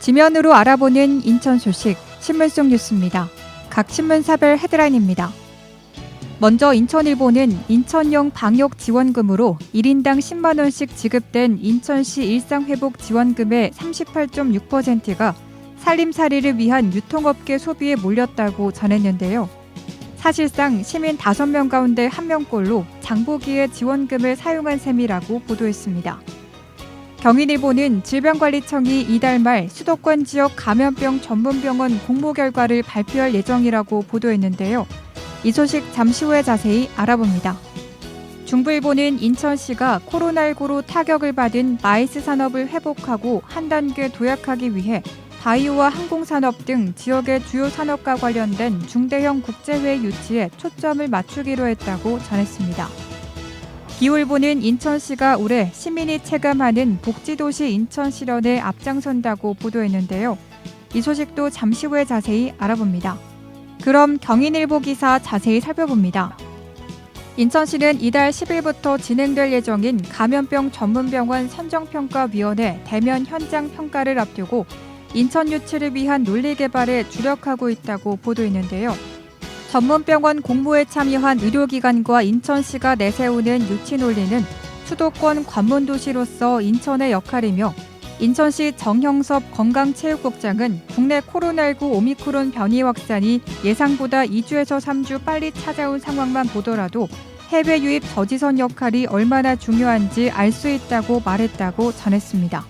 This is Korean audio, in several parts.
지면으로 알아보는 인천 소식 신문 속 뉴스입니다. 각 신문사별 헤드라인입니다. 먼저 인천일보는 인천형 방역 지원금으로 1인당 10만 원씩 지급된 인천시 일상회복 지원금의 38.6%가 살림살이를 위한 유통업계 소비에 몰렸다고 전했는데요. 사실상 시민 5명 가운데 1명꼴로 장보기에 지원금을 사용한 셈이라고 보도했습니다. 경인일보는 질병관리청이 이달 말 수도권 지역 감염병 전문병원 공모 결과를 발표할 예정이라고 보도했는데요. 이 소식 잠시 후에 자세히 알아봅니다. 중부일보는 인천시가 코로나19로 타격을 받은 마이스 산업을 회복하고 한 단계 도약하기 위해 바이오와 항공산업 등 지역의 주요 산업과 관련된 중대형 국제회의 유치에 초점을 맞추기로 했다고 전했습니다. 기울보는 인천시가 올해 시민이 체감하는 복지도시 인천 실현에 앞장선다고 보도했는데요. 이 소식도 잠시 후에 자세히 알아봅니다. 그럼 경인일보 기사 자세히 살펴봅니다. 인천시는 이달 10일부터 진행될 예정인 감염병 전문병원 선정평가위원회 대면 현장 평가를 앞두고 인천 유치를 위한 논리 개발에 주력하고 있다고 보도했는데요. 전문병원 공모에 참여한 의료기관과 인천시가 내세우는 유치 논리는 수도권 관문도시로서 인천의 역할이며 인천시 정형섭 건강체육국장은 국내 코로나19 오미크론 변이 확산이 예상보다 2주에서 3주 빨리 찾아온 상황만 보더라도 해외 유입 저지선 역할이 얼마나 중요한지 알 수 있다고 말했다고 전했습니다.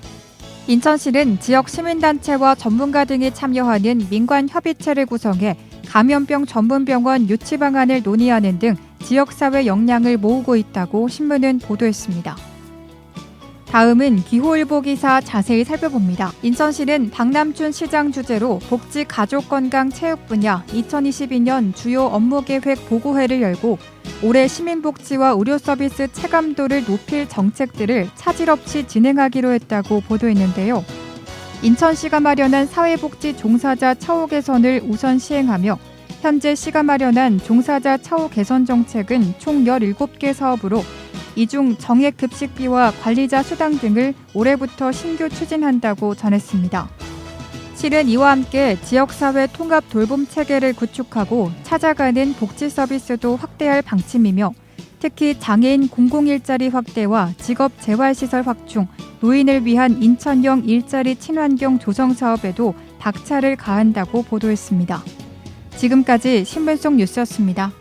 인천시는 지역 시민단체와 전문가 등이 참여하는 민관 협의체를 구성해 감염병 전문병원 유치 방안을 논의하는 등 지역사회 역량을 모으고 있다고 신문은 보도했습니다. 다음은 기호일보 기사 자세히 살펴봅니다. 인천시는 박남춘 시장 주재로 복지 가족 건강 체육 분야 2022년 주요 업무 계획 보고회를 열고 올해 시민복지와 의료 서비스 체감도를 높일 정책들을 차질 없이 진행하기로 했다고 보도했는데요. 인천시가 마련한 사회복지 종사자 처우 개선을 우선 시행하며 현재 시가 마련한 종사자 처우 개선 정책은 총 17개 사업으로 이 중 정액 급식비와 관리자 수당 등을 올해부터 신규 추진한다고 전했습니다. 실은 이와 함께 지역사회 통합 돌봄 체계를 구축하고 찾아가는 복지 서비스도 확대할 방침이며 특히 장애인 공공 일자리 확대와 직업 재활 시설 확충, 노인을 위한 인천형 일자리 친환경 조성 사업에도 박차를 가한다고 보도했습니다. 지금까지 속 뉴스였습니다.